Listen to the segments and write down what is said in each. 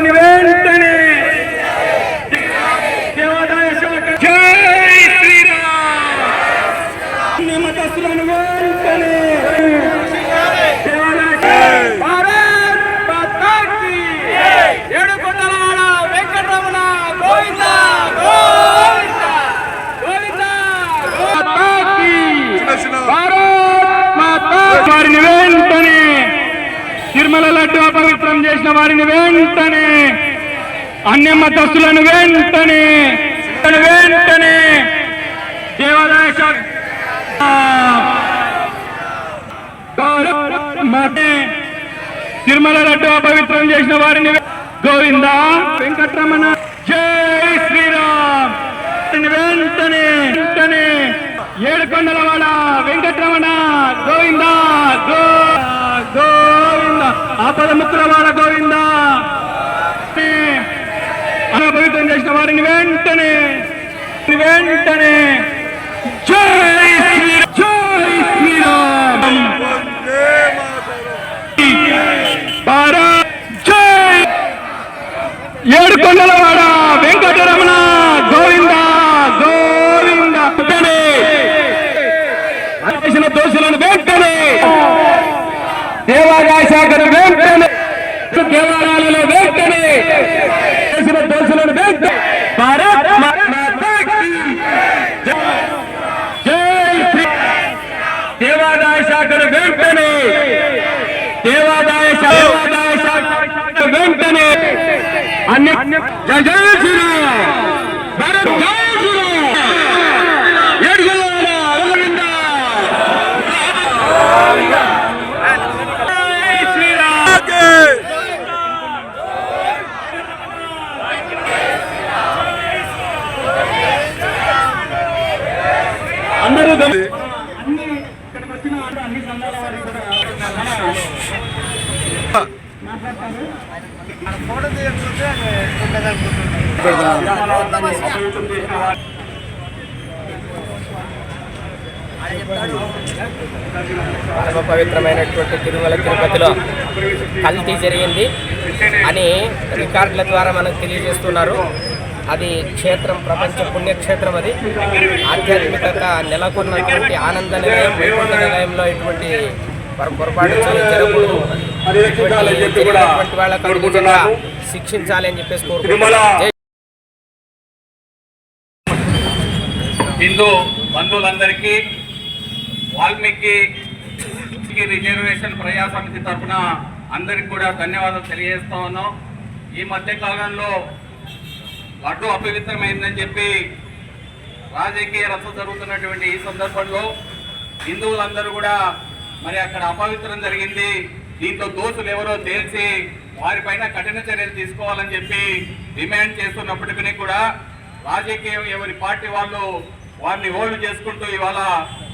అపవిత్రం చేసిన వారిని వెంటనే దేవాదాయ శాఖ జై శ్రీరామ్ మతస్థులను వెంటనే భారత్ మాతా కీ ఏడుకొండలవాడ వెంకటరమణ గోవిందా గోవిందా గోవిందా మాతా కీ భారత్ మాతా వారిని వెంటనే తిరుమల లడ్డు అపవిత్రం చేసిన వారిని వెంటనే అన్ని మతస్థులను వెంటనే వెంటనే దేవాదాయ తిరుమల లడ్డు అపవిత్రం చేసిన వారిని గోవింద వెంకటరమణ. జై శ్రీరామ్. వెంటనే వెంటనే. ఏడుకొండల వాడ వెంకటరమణ గోవింద. ఆపద ఆపదముత్ర వాడ గోవింద అపవిత్రం చేసిన వారిని వెంటనే వెంటనే జై శ్రీరామ్. జై శ్రీరామ్. భారత్ జై. ఏడుకొండల వాడ వెంకటరమణ గోవింద గోవింద వెంటనే చేసిన దోషులను వెంటనే దేవాదాయ శాఖను వెంటనే దేవాలయాలలో వెంటనే చేసిన దోషులను వెంటనే భారత్ మాతా కీ జై. జై శ్రీ దేవాదాయ శాఖను వెంటనే దేవాదాయ శాఖ దేవాదాయ శాఖ వెంటనే అన్ని జై జై శ్రీరామ్ భారత్ జై శ్రీరామ్ ఏడుగోల గోవింద జై శ్రీరామ్ అందరూ గమ- అన్ని ఇక్కడికి వచ్చిన వాళ్ళు అన్ని సంఘాల వారికి కూడా పరమ పవిత్రమైనటువంటి తిరుమల తిరుపతిలో కల్తీ జరిగింది అని రికార్డుల ద్వారా మనకు తెలియజేస్తున్నారు. అది క్షేత్రం ప్రపంచ పుణ్యక్షేత్రం అది. ఆధ్యాత్మికత నెలకొన్నటువంటి ఆనంద నిలయం వైకుంఠ నిలయంలో ఇటువంటి పొరపాటు జరగకూడదు ఇటువంటి శిక్షించాలి అని చెప్పేసి కోరుకుంటున్నాను హిందూ బంధువులందరికీ వాల్మీకి రిజర్వేషన్ ప్రజా సమితి తరఫున అందరికి కూడా ధన్యవాదాలు తెలియజేస్తా ఉన్నాం. ఈ మధ్య కాలంలో లడ్డు అపవిత్రమైందని చెప్పి రాజకీయ రసం జరుగుతున్నటువంటి ఈ సందర్భంలో హిందువులందరూ కూడా మరి అక్కడ అపవిత్రం జరిగింది. దీంతో దోషులు ఎవరో తేల్చి వారిపైన కఠిన చర్యలు తీసుకోవాలని చెప్పి డిమాండ్ చేస్తున్నప్పటికీ కూడా రాజకీయం ఎవరి పార్టీ వాళ్ళు వారిని ఓల్డ్ చేసుకుంటూ ఇవాళ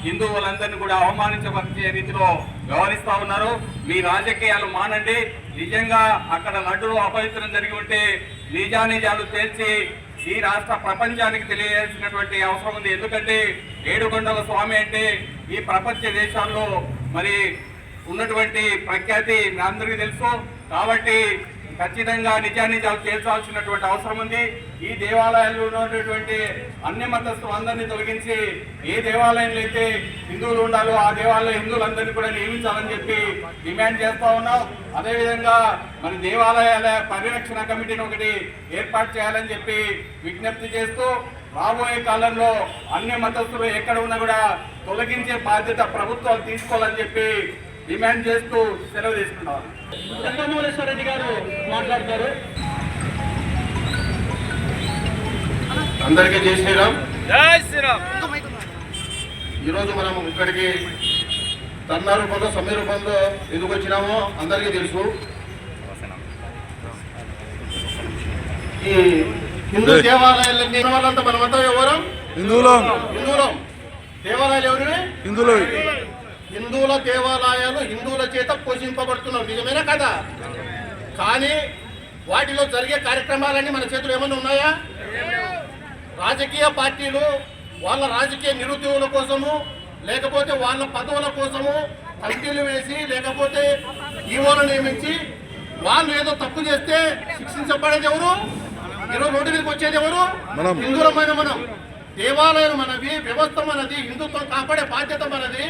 హిందువులందరినీ కూడా అవమానించబరిచే రీతిలో వ్యవహరిస్తా ఉన్నారు. మీ రాజకీయాలు మానండి. నిజంగా అక్కడ నటులు అపవిత్రం జరిగి ఉంటే నిజానిజాలు తేల్చి ఈ రాష్ట్ర ప్రపంచానికి తెలియాల్సినటువంటి అవసరం ఉంది. ఎందుకంటే ఏడుకొండల స్వామి అంటే ఈ ప్రపంచ దేశాల్లో మరి ఉన్నటువంటి ప్రఖ్యాతి మీ అందరికీ తెలుసు. కాబట్టి ఖచ్చితంగా నిజాన్ని తేల్చాల్సినటువంటి అవసరం ఉంది. ఈ దేవాలయాల్లో ఉన్నటువంటి అన్ని మతస్థులు అందరినీ తొలగించి ఏ దేవాలయంలో అయితే హిందువులు ఉండాలో ఆ దేవాలయ హిందువులందరినీ కూడా నియమించాలని చెప్పి డిమాండ్ చేస్తా ఉన్నాం. అదేవిధంగా మన దేవాలయాల పరిరక్షణ కమిటీని ఒకటి ఏర్పాటు చేయాలని చెప్పి విజ్ఞప్తి చేస్తూ రాబోయే కాలంలో అన్ని మతస్థులు ఎక్కడ ఉన్నా కూడా తొలగించే బాధ్యత ప్రభుత్వాలు తీసుకోవాలని చెప్పి డిమాండ్ చేస్తూ సెలవు తీసుకున్నాను రెడ్డి గారు మాట్లాడతారు. అందరికీ జై శ్రీరామ్. జై శ్రీరామ్. ఈరోజు మనం ఇక్కడికి తన్న రూపంలో సమ్మె రూపంలో ఎందుకు వచ్చినామో అందరికీ తెలుసు. ఈ హిందూ దేవాలయాలన్నీ వాళ్ళంతా మనమంతా ఎవరం? హిందువులం. హిందువులం. దేవాలయాలు ఎవరివి? హిందువులు హిందువుల దేవాలయాలు హిందువుల చేత పోషింపబడుతున్నాం నిజమేనా కదా? కానీ వాటిలో జరిగే కార్యక్రమాలన్నీ మన చేతులు ఏమైనా ఉన్నాయా? రాజకీయ పార్టీలు వాళ్ళ రాజకీయ నిరుద్యోగుల కోసము లేకపోతే వాళ్ళ పదవుల కోసము కమిటీలు వేసి లేకపోతే ఈవోలు నియమించి వాళ్ళు ఏదో తప్పు చేస్తే శిక్షించబడేది ఎవరు? ఈరోజు రోడ్డు మీదకి వచ్చేది ఎవరు? మనం. హిందువులమైన మనం. దేవాలయం మనది వ్యవస్థ మనది హిందుత్వం కాపాడే బాధ్యత మనది.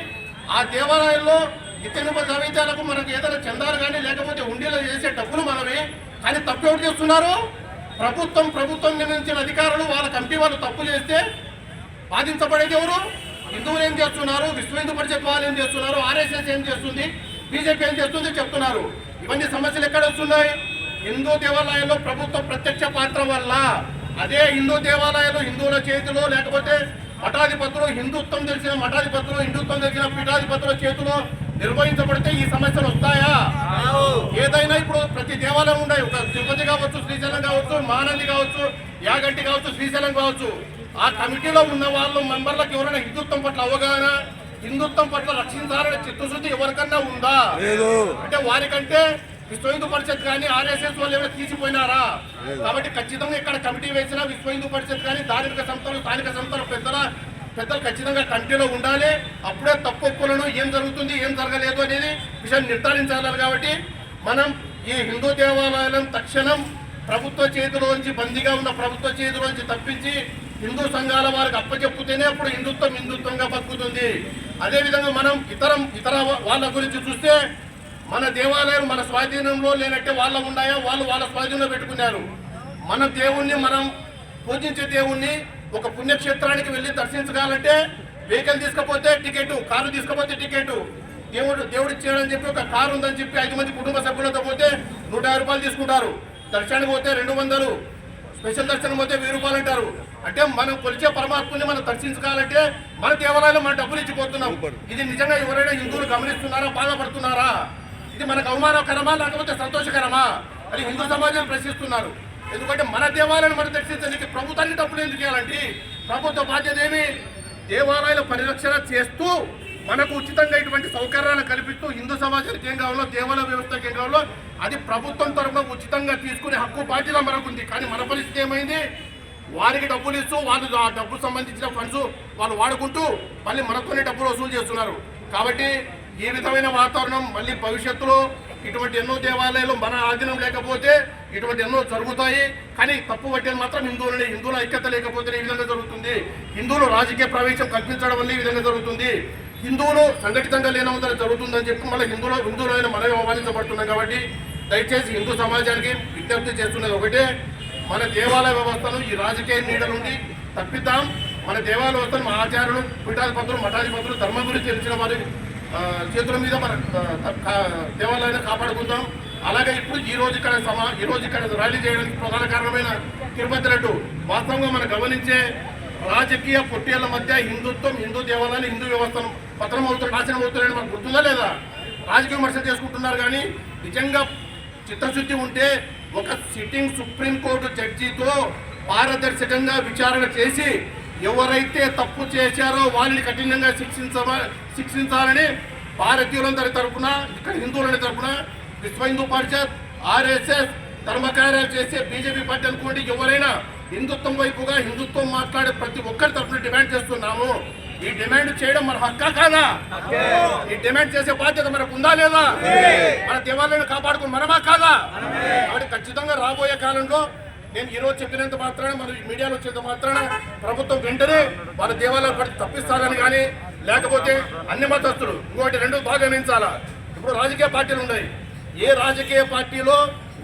ఆ దేవాలయంలో నిత్యనిప నైవేద్యాలకు మనకు ఏదైనా చెందారు కానీ లేకపోతే ఉండేలా చేసే డబ్బులు మనమే కానీ తప్పు ఎవరు చేస్తున్నారు? ప్రభుత్వం ప్రభుత్వం నిర్మించిన అధికారులు వాళ్ళ కమిటీ వాళ్ళు తప్పు చేస్తే బాధించబడేది ఎవరు? హిందువులు ఏం చేస్తున్నారు? విశ్వ హిందూ పరిషత్ వాళ్ళు ఏం చేస్తున్నారు? ఆర్ఎస్ఎస్ ఏం చేస్తుంది? బీజేపీ ఏం చేస్తుంది చెప్తున్నారు. ఇవన్నీ సమస్యలు ఎక్కడ వస్తున్నాయి? హిందూ దేవాలయంలో ప్రభుత్వ ప్రత్యక్ష పాత్ర వల్ల. అదే హిందూ దేవాలయాలు హిందువుల చేతిలో లేకపోతే మఠాధిపతులు హిందుత్వం తెలిసిన మఠాధిపతులు హిందుత్వం తెలిసిన పీఠాధిపతుల చేతిలో నిర్వహించబడితే ఈ సమస్యలు వస్తాయా? ఏదైనా ఇప్పుడు ప్రతి దేవాలయం ఉన్నాయి ఒక తిరుపతి కావచ్చు శ్రీశైలం కావచ్చు మహానంది కావచ్చు యాగంటి కావచ్చు శ్రీశైలం కావచ్చు ఆ కమిటీలో ఉన్న వాళ్ళు మెంబర్లకు ఎవరైనా హిందుత్వం పట్ల అవగాహన హిందుత్వం పట్ల రక్షించాలనే చిత్తశుద్ధి ఎవరికన్నా ఉందా? లేదు. అంటే వారికంటే విశ్వ హిందూ పరిషత్ కానీ ఆర్ఎస్ఎస్ వాళ్ళు ఏమైనా తీసిపోయినారా? కాబట్టి ఖచ్చితంగా ఇక్కడ కమిటీ వేసిన విశ్వ హిందూ పరిషత్ కానీ ధార్మిక సంస్థలు స్థానిక సంస్థలు పెద్దల పెద్దలు ఖచ్చితంగా కమిటీలో ఉండాలి. అప్పుడే తప్పు ఒప్పులను ఏం జరుగుతుంది ఏం జరగలేదు అనేది విషయం నిర్ధారించాలి కాబట్టి మనం ఈ హిందూ దేవాలయాలను తక్షణం ప్రభుత్వ చేతిలోంచి బందీగా ఉన్న ప్రభుత్వ చేతిలోంచి తప్పించి హిందూ సంఘాల వారికి అప్పచెప్పుతేనే అప్పుడు హిందుత్వం హిందుత్వంగా బతుకుతుంది. అదేవిధంగా మనం ఇతరం ఇతర వాళ్ళ గురించి చూస్తే మన దేవాలయం మన స్వాధీనంలో లేనట్టే వాళ్ళ ఉన్నాయా? వాళ్ళు వాళ్ళ స్వాధీనంలో పెట్టుకున్నారు. మన దేవుణ్ణి మనం పూజించే దేవుణ్ణి ఒక పుణ్యక్షేత్రానికి వెళ్ళి దర్శించగాలంటే వెహికల్ తీసుకపోతే టికెట్ కారు తీసుకపోతే టికెట్. దేవుడు దేవుడు ఇచ్చాడని చెప్పి ఒక కారు ఉందని చెప్పి ఐదు మంది కుటుంబ సభ్యులతో పోతే నూట రూపాయలు తీసుకుంటారు. దర్శనానికి పోతే రెండు వందలు స్పెషల్ దర్శనం పోతే వెయ్యి రూపాయలు అంటారు. అంటే మనం కొలిచే పరమాత్మని మనం దర్శించుకోవాలంటే మన దేవాలయంలో మనం డబ్బులు ఇచ్చిపోతున్నాం. ఇది నిజంగా ఎవరైనా హిందువులు గమనిస్తున్నారా బాధపడుతున్నారా? ఇది మనకు అవమానకరమా లేకపోతే సంతోషకరమా అని హిందూ సమాజం ప్రశ్నిస్తున్నారు. ఎందుకంటే మన దేవాలయాన్ని మనం దర్శించడానికి ప్రభుత్వానికి డబ్బులు ఎందుకు ఇవ్వాలంటే ప్రభుత్వ బాధ్యత ఏమి? దేవాలయాల పరిరక్షణ చేస్తూ మనకు ఉచితంగా ఇటువంటి సౌకర్యాలు కల్పిస్తూ హిందూ సమాజానికి ఏం కావాలో దేవాలయ వ్యవస్థకి ఏం కావాలో అది ప్రభుత్వం తరఫున ఉచితంగా తీసుకునే హక్కు బాధ్యత మనకు ఉంది. కానీ మన పరిస్థితి ఏమైంది? వారికి డబ్బులు ఇస్తూ వాళ్ళు ఆ డబ్బు సంబంధించిన ఫండ్స్ వాళ్ళు వాడుకుంటూ మళ్ళీ మనతోనే డబ్బులు వసూలు చేస్తున్నారు. కాబట్టి ఈ విధమైన వాతావరణం మళ్ళీ భవిష్యత్తులో ఇటువంటి ఎన్నో దేవాలయాలు మన ఆధీనం లేకపోతే ఇటువంటి ఎన్నో జరుగుతాయి. కానీ తప్పు పట్టేది మాత్రం హిందువులని. హిందువుల ఐక్యత లేకపోతే ఈ విధంగా జరుగుతుంది. హిందువులు రాజకీయ ప్రవేశం కల్పించడం వల్ల ఈ విధంగా జరుగుతుంది. హిందువులు సంఘటితంగా లేనందున జరుగుతుందని చెప్పి మళ్ళీ హిందువులు హిందువులైన మనమే అవమానించబడుతున్నాం కాబట్టి దయచేసి హిందూ సమాజానికి విజ్ఞప్తి చేస్తున్నది ఒకటే. మన దేవాలయ వ్యవస్థను ఈ రాజకీయ నీడ నుండి తప్పిద్దాం. మన దేవాలయ వ్యవస్థను ఆచార్యులు పీఠాధిపతులు మఠాధిపతులు ధర్మం గురించి తెలిసిన వారి చేతుల మీద మన దేవాలయాన్ని కాపాడుకుందాం. అలాగే ఇప్పుడు ఈ రోజు ఇక్కడ సమా ఈ రోజు ఇక్కడ ర్యాలీ చేయడానికి ప్రధాన కారణమైన తిరుపతి రెడ్డు వాస్తవంగా మనం గమనించే రాజకీయ పొట్టేళ్ళ మధ్య హిందుత్వం హిందూ దేవాలయాలు హిందూ వ్యవస్థను పత్రం అవుతున్న నాశనం అవుతున్నాయని మనకు గుర్తుందా లేదా? రాజకీయ విమర్శలు చేసుకుంటున్నారు కానీ నిజంగా చిత్తశుద్ధి ఉంటే ఒక సిట్టింగ్ సుప్రీంకోర్టు జడ్జితో పారదర్శకంగా విచారణ చేసి ఎవరైతే తప్పు చేశారో వాళ్ళని కఠినంగా శిక్షించ శిక్షించాలని భారతీయులందరి తరపున ఇక్కడ హిందువులని తరపున విశ్వ హిందూ పరిషత్ ఆర్ఎస్ఎస్ ధర్మకార్యాలు చేసే బీజేపీ పార్టీ అనుకోండి ఎవరైనా హిందుత్వం వైపుగా హిందుత్వం మాట్లాడే ప్రతి ఒక్కరి తరపున డిమాండ్ చేస్తున్నాము. ఈ డిమాండ్ చేయడం మన హక్కా కాదా? ఈ డిమాండ్ చేసే బాధ్యత మనకు ఉందా లేదా? మన దేవాలయాన్ని కాపాడుకుని మనమా కాదా? కాబట్టి ఖచ్చితంగా రాబోయే కాలంలో నేను ఈ రోజు చెప్పినంత మాత్రాన మన మీడియాలో వచ్చేంత మాత్రాన ప్రభుత్వం వెంటనే వాళ్ళ దేవాలయాలు పడి తప్పిస్తారని కానీ లేకపోతే అన్ని మతస్థులు ఇంకోటి రెండు బాగా ఇప్పుడు రాజకీయ పార్టీలు ఉన్నాయి. ఏ రాజకీయ పార్టీలో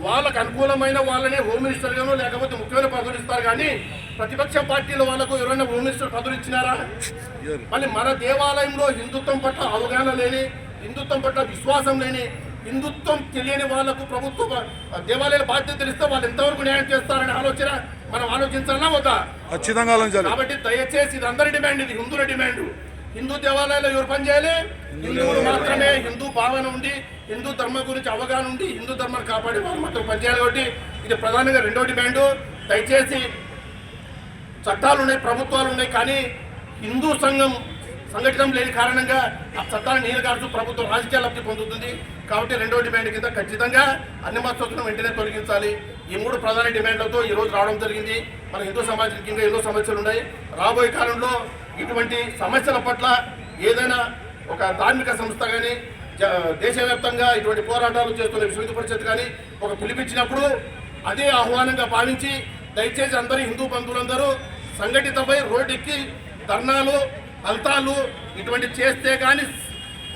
వాళ్ళకు అనుకూలమైన వాళ్ళనే హోమ్ మినిస్టర్ గాను లేకపోతే ముఖ్యమైన పదవులు ఇస్తారు కానీ ప్రతిపక్ష పార్టీల వాళ్ళకు ఎవరైనా హోమ్ మినిస్టర్ పదవులు ఇచ్చినారా? మళ్ళీ మన దేవాలయంలో హిందుత్వం పట్ల అవగాహన లేని హిందుత్వం పట్ల విశ్వాసం లేని హిందుత్వం తెలియని వాళ్ళకు ప్రభుత్వ దేవాలయాల బాధ్యత తెలిస్తే వాళ్ళు ఎంతవరకు న్యాయం చేస్తారనే ఆలోచన మనం ఆలోచించాలా వద్దా? ఖచ్చితంగా కాబట్టి దయచేసి ఇది అందరి డిమాండ్ ఇది హిందువుల డిమాండ్. హిందూ దేవాలయాల్లో ఎవరు పనిచేయాలి హిందువులు మాత్రమే హిందూ భావన ఉండి హిందూ ధర్మం గురించి అవగాహన ఉండి హిందూ ధర్మాన్ని కాపాడి వాళ్ళు మాత్రం పనిచేయాలి కాబట్టి ఇది ప్రధానంగా రెండో డిమాండ్. దయచేసి చట్టాలు ఉన్నాయి ప్రభుత్వాలు ఉన్నాయి కానీ హిందూ సంఘం సంఘటన లేని కారణంగా ఆ చట్టాలను నీరుగారుతూ ప్రభుత్వం రాజకీయ లబ్ధి పొందుతుంది. కాబట్టి రెండో డిమాండ్ కింద ఖచ్చితంగా అన్ని మతస్థులను వెంటనే తొలగించాలి. ఈ మూడు ప్రధాన డిమాండ్లతో ఈరోజు రావడం జరిగింది. మన హిందూ సమాజానికి ఇంకా ఎన్నో సమస్యలు ఉన్నాయి. రాబోయే కాలంలో ఇటువంటి సమస్యల పట్ల ఏదైనా ఒక ధార్మిక సంస్థ కానీ దేశవ్యాప్తంగా ఇటువంటి పోరాటాలు చేస్తున్న విశ్వ పరిషత్ కానీ ఒక పిలిపించినప్పుడు అదే ఆహ్వానంగా భావించి దయచేసి అందరూ హిందూ బంధువులందరూ సంఘటితపై రోడ్డెక్కి ధర్నాలు ఫలితాలు ఇటువంటి చేస్తే కానీ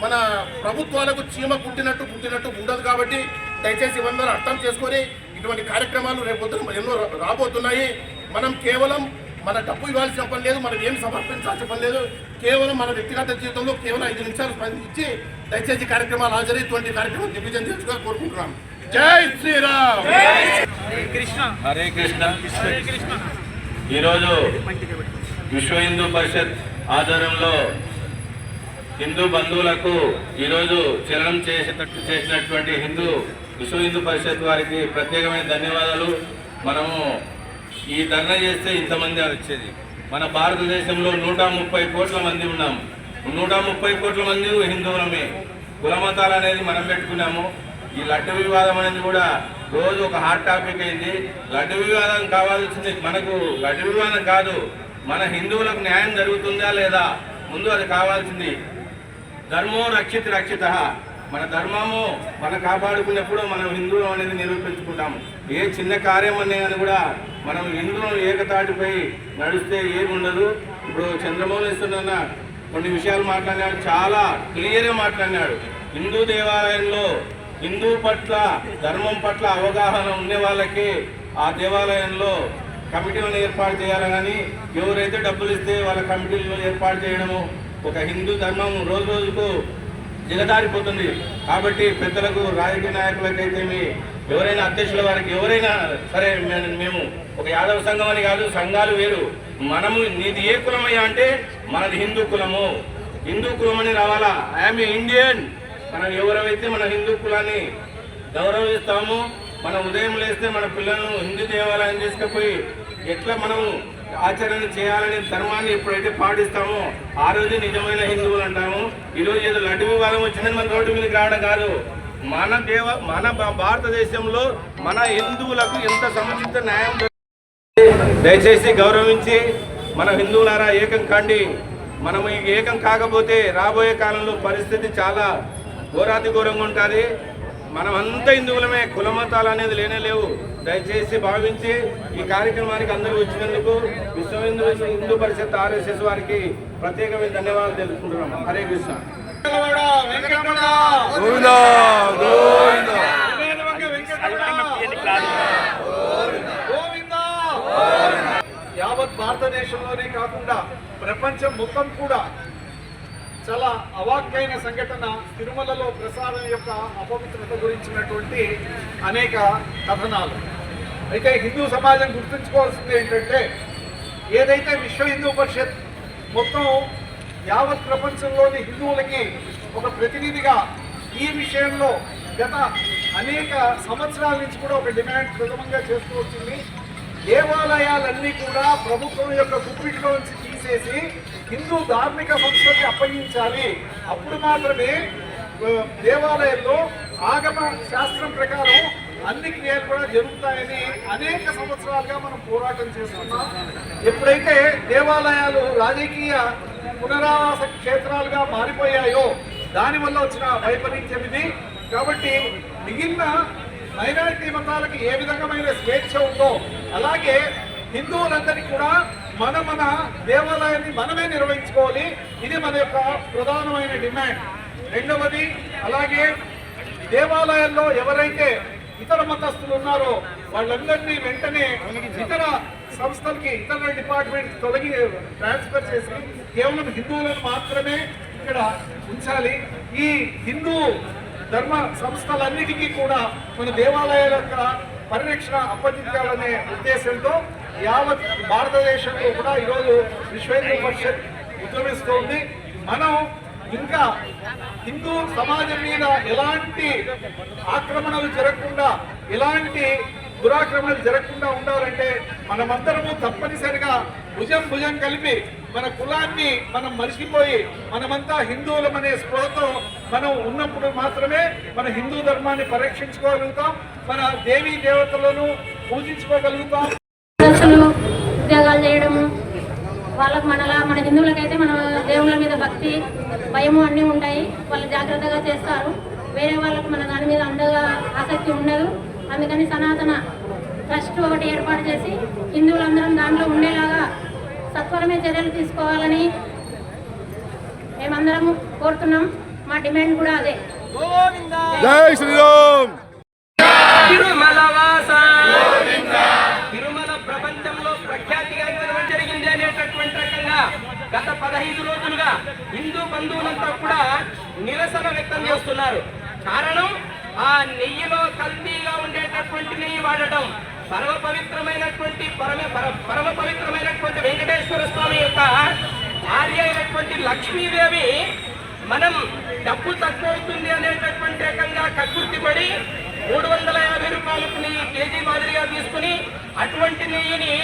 మన ప్రభుత్వాలకు చీమ పుట్టినట్టు పుట్టినట్టు ఉండదు కాబట్టి దయచేసి ఇవందరూ అర్థం చేసుకొని ఇటువంటి కార్యక్రమాలు రేపు పొద్దున ఎన్నో రాబోతున్నాయి. మనం కేవలం మన డబ్బు ఇవ్వాల్సిన పని లేదు మనం ఏం సమర్పించాల్సిన పని లేదు. కేవలం మన వ్యక్తిగత జీవితంలో కేవలం ఐదు నిమిషాలు స్పందించి దయచేసి కార్యక్రమాలు హాజరై ఇటువంటి కార్యక్రమం దిగ్విజయం చేసుకొని కోరుకుంటున్నాం. జై శ్రీరామ్! హరే కృష్ణ! ఈరోజు విశ్వ హిందూ పరిషత్ ఆధ్వర్యంలో హిందూ బంధువులకు ఈరోజు చలనం చేసేటట్టు చేసినటువంటి హిందూ విశ్వ హిందూ పరిషత్ వారికి ప్రత్యేకమైన ధన్యవాదాలు. మనము ఈ ధర్నా చేస్తే ఇంతమంది వచ్చేది. మన భారతదేశంలో నూట ముప్పై కోట్ల మంది ఉన్నాం. నూట ముప్పై కోట్ల మంది హిందువులమే. కులమతాలు అనేది మనం పెట్టుకున్నాము. ఈ లడ్డు వివాదం అనేది కూడా రోజు ఒక హాట్ టాపిక్ అయింది. లడ్డు వివాదం కావాల్సింది మనకు లడ్డు వివాదం కాదు. మన హిందువులకు న్యాయం జరుగుతుందా లేదా? ముందు అది కావాల్సింది. ధర్మో రక్షిత రక్షిత. మన ధర్మము మనం కాపాడుకున్నప్పుడు మనం హిందువులు అనేది నిరూపించుకుంటాము. ఏ చిన్న కార్యం అనేది కూడా మనం హిందువులు ఏకతాటిపై నడిస్తే ఏముండదు. ఇప్పుడు చంద్రమౌళేశ్వరన్న కొన్ని విషయాలు మాట్లాడినాడు. చాలా క్లియర్గా మాట్లాడినాడు. హిందూ దేవాలయంలో హిందూ పట్ల ధర్మం పట్ల అవగాహన ఉండే వాళ్ళకి ఆ దేవాలయంలో కమిటీలను ఏర్పాటు చేయాలని ఎవరైతే డబ్బులు ఇస్తే వాళ్ళ కమిటీలను ఏర్పాటు చేయడము ఒక హిందూ ధర్మం రోజు రోజుకు దిగజారిపోతుంది కాబట్టి పెద్దలకు రాజకీయ నాయకులకైతేమి ఎవరైనా అధ్యక్షుల వారికి ఎవరైనా సరే మేము ఒక యాదవ సంఘం అని కాదు సంఘాలు వేరు. మనము నీది ఏ కులమయ్యా అంటే మనది హిందూ కులము. హిందూ కులం అని రావాలా? ఐఎమ్ ఇండియన్ మనం ఎవరైతే మన హిందూ కులాన్ని గౌరవిస్తామో మనం ఉదయం లేస్తే మన పిల్లలను హిందూ దేవాలయం తీసుకుపోయి ఎట్లా మనము ఆచరణ చేయాలనే ధర్మాన్ని ఎప్పుడైతే పాటిస్తామో ఆ రోజు నిజమైన హిందువులు అంటాము. ఈరోజు ఏదో లడ్డు వివాదం వచ్చిందని మన రోడ్డు మీదకి రావడం కాదు. మన దేవ మన భారతదేశంలో మన హిందువులకు ఎంత సముచిత న్యాయం దయచేసి గౌరవించి మన హిందువులారా ఏకం కండి. మనము ఏకం కాకపోతే రాబోయే కాలంలో పరిస్థితి చాలా ఘోరాతి ఘోరంగా ఉంటుంది. మనమంతా హిందువులమే కులమతాలు అనేది లేనే లేవు. దయచేసి భావించి ఈ కార్యక్రమానికి అందరూ వచ్చినందుకు విశ్వ హిందూ హిందూ పరిషత్ ఆర్ఎస్ఎస్ వారికి ప్రత్యేకమైన ధన్యవాదాలు తెలుపుకుంటున్నాం. హరే కృష్ణ. యావత్ భారతదేశంలోనే కాకుండా ప్రపంచం మొత్తం కూడా చాలా అవాక్కైన సంఘటన తిరుమలలో ప్రసాదం యొక్క అపవిత్రత గురించినటువంటి అనేక కథనాలు. అయితే హిందూ సమాజం గుర్తుంచుకోవాల్సింది ఏంటంటే ఏదైతే విశ్వ హిందూ పరిషత్ మొత్తం యావత్ ప్రపంచంలోని హిందువులకి ఒక ప్రతినిధిగా ఈ విషయంలో గత అనేక సంవత్సరాల నుంచి కూడా ఒక డిమాండ్ ప్రథమంగా చేస్తూ వచ్చింది. దేవాలయాలన్నీ కూడా ప్రభుత్వం యొక్క గుప్పిట్లో నుంచి తీసేసి హిందూ ధార్మిక సంస్థకి అప్పగించాలి. అప్పుడు మాత్రమే దేవాలయంలో ఆగమ శాస్త్రం ప్రకారం అన్ని క్రియలు కూడా జరుగుతాయని అనేక సంవత్సరాలుగా మనం పోరాటం చేస్తున్నాం. ఎప్పుడైతే దేవాలయాలు రాజకీయ పునరావాస క్షేత్రాలుగా మారిపోయాయో దానివల్ల వచ్చిన వైపరీత్యం ఇది. కాబట్టి మిగిలిన మైనారిటీ మతాలకు ఏ విధమైన స్వేచ్ఛ ఉందో అలాగే హిందువులందరికీ కూడా మన మన దేవాలయాన్ని మనమే నిర్వహించుకోవాలి. ఇది మన యొక్క ప్రధానమైన డిమాండ్. రెండవది అలాగే దేవాలయాల్లో ఎవరైతే ఇతర మతస్థులు ఉన్నారో వాళ్ళందరినీ వెంటనే ఇతర సంస్థలకి ఇతర డిపార్ట్మెంట్ తొలగి ట్రాన్స్ఫర్ చేసి కేవలం హిందువులను మాత్రమే ఇక్కడ ఉంచాలి. ఈ హిందూ ధర్మ సంస్థలన్నిటికీ కూడా మన దేవాలయాల యొక్క పరిరక్షణ అప్పగించాలనే ఉద్దేశంతో యావత్ భారతదేశంలో కూడా ఈరోజు విశ్వ హిందూ పరిషత్ ఉద్యమిస్తోంది. మనం ఇంకా హిందూ సమాజం మీద ఎలాంటి ఆక్రమణలు జరగకుండా ఎలాంటి దురాక్రమణలు జరగకుండా ఉండాలంటే మనమందరము తప్పనిసరిగా భుజం భుజం కలిపి మన కులాన్ని మనం మరిచిపోయి మనమంతా హిందువులమనే స్పృహతో మనం ఉన్నప్పుడు మాత్రమే మన హిందూ ధర్మాన్ని పరీక్షించుకోగలుగుతాం మన దేవీ దేవతలను పూజించుకోగలుగుతాం. ఉద్యోగాలు చేయడము వాళ్ళకు మనలా మన హిందువులకైతే మన దేవుళ్ళ మీద భక్తి భయము అన్నీ ఉంటాయి. వాళ్ళు జాగ్రత్తగా చేస్తారు. వేరే వాళ్ళకు మన దాని మీద అంతగా ఆసక్తి ఉండదు. అందుకని సనాతన ట్రస్ట్ ఒకటి ఏర్పాటు చేసి హిందువులందరం దాంట్లో ఉండేలాగా సత్వరమే చర్యలు తీసుకోవాలని మేమందరం కోరుతున్నాం. మా డిమాండ్ కూడా అదే. జై శ్రీరామ్. తిరుమల వాస తిరుమల ప్రపంచంలో ప్రఖ్యాతిగాంచడం జరిగింది అనేటటువంటి రకంగా గత పదహైదు రోజులుగా హిందూ బంధువులంతా కూడా నిరసన వ్యక్తం చేస్తున్నారు. కారణం ఆ నెయ్యిలో కల్తీగా ఉండేటటువంటి నెయ్యి వాడటం పరమ పవిత్రమైనటువంటి పరమ పర- పరమ పవిత్రమైనటువంటి వెంకటేశ్వర స్వామి యొక్క భార్య అయినటువంటి లక్ష్మీదేవి మనం డబ్బు తక్కువ అవుతుంది అనేటటువంటి రకంగా కక్కుర్తిపడి మూడు వందల యాభై రూపాయలకు నెయ్యి కేజీ మాదిరిగా తీసుకుని అటువంటి నెయ్యిని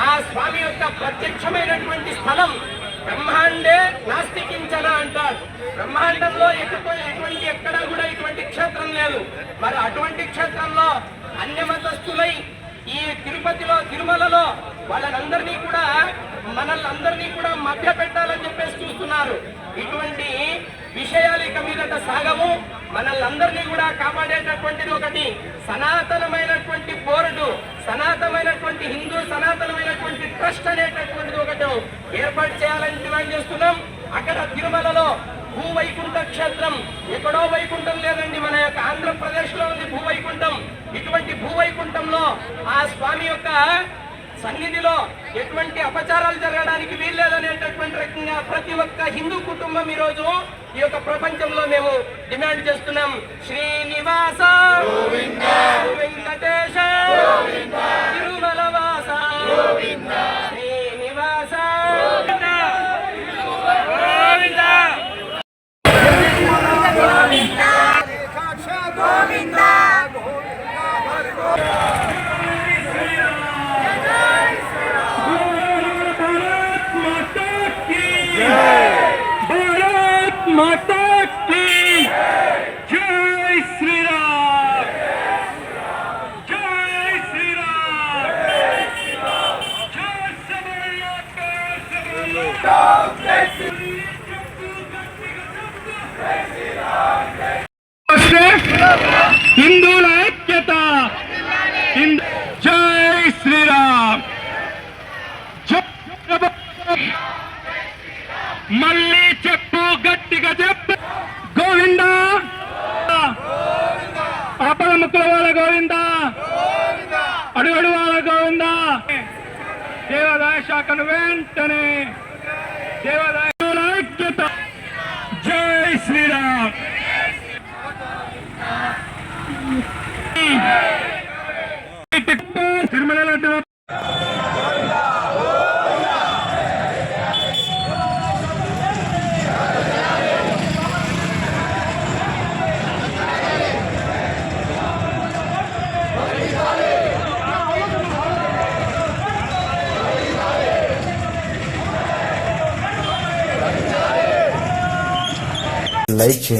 ఆ స్వామి యొక్క ప్రత్యక్షమైనటువంటి స్థలం బ్రహ్మాండే నాస్తికించన అంటారు. బ్రహ్మాండంలో ఎటువంటి ఎక్కడ కూడా ఇటువంటి క్షేత్రం లేదు. మరి అటువంటి క్షేత్రంలో అన్యమతస్థులై ఈ తిరుపతిలో తిరుమలలో వాళ్ళందరినీ కూడా మనల్ని అందరినీ కూడా మభ్య పెట్టాలని చెప్పేసి చూస్తున్నారు. ఇటువంటి విషయాలు ఇక మీదట సాగము మనల్ని అందరినీ కూడా కాపాడేటటువంటిది ఒకటి సనాతనమైనటువంటి బోర్డు సనాతనమైనటువంటి హిందూ సనాతనమైనటువంటి ట్రస్ట్ అనేటటువంటిది ఒకటి ఏర్పాటు చేయాలని డిమాండ్ చేస్తున్నాం. అక్కడ తిరుమలలో భూవైకుంఠ క్షేత్రం ఎక్కడో వైకుంఠం లేదండి. మన యొక్క ఆంధ్రప్రదేశ్లో ఉంది భూవైకుంఠం. ఇటువంటి భూవైకుంఠంలో ఆ స్వామి యొక్క సన్నిధిలో ఎటువంటి అపచారాలు జరగడానికి వీల్లేదనేటటువంటి రకంగా ప్రతి ఒక్క హిందూ కుటుంబం ఈ రోజు ఈ యొక్క ప్రపంచంలో మేము డిమాండ్ చేస్తున్నాం. శ్రీనివాస వెంకటేశ తిరుమల వాస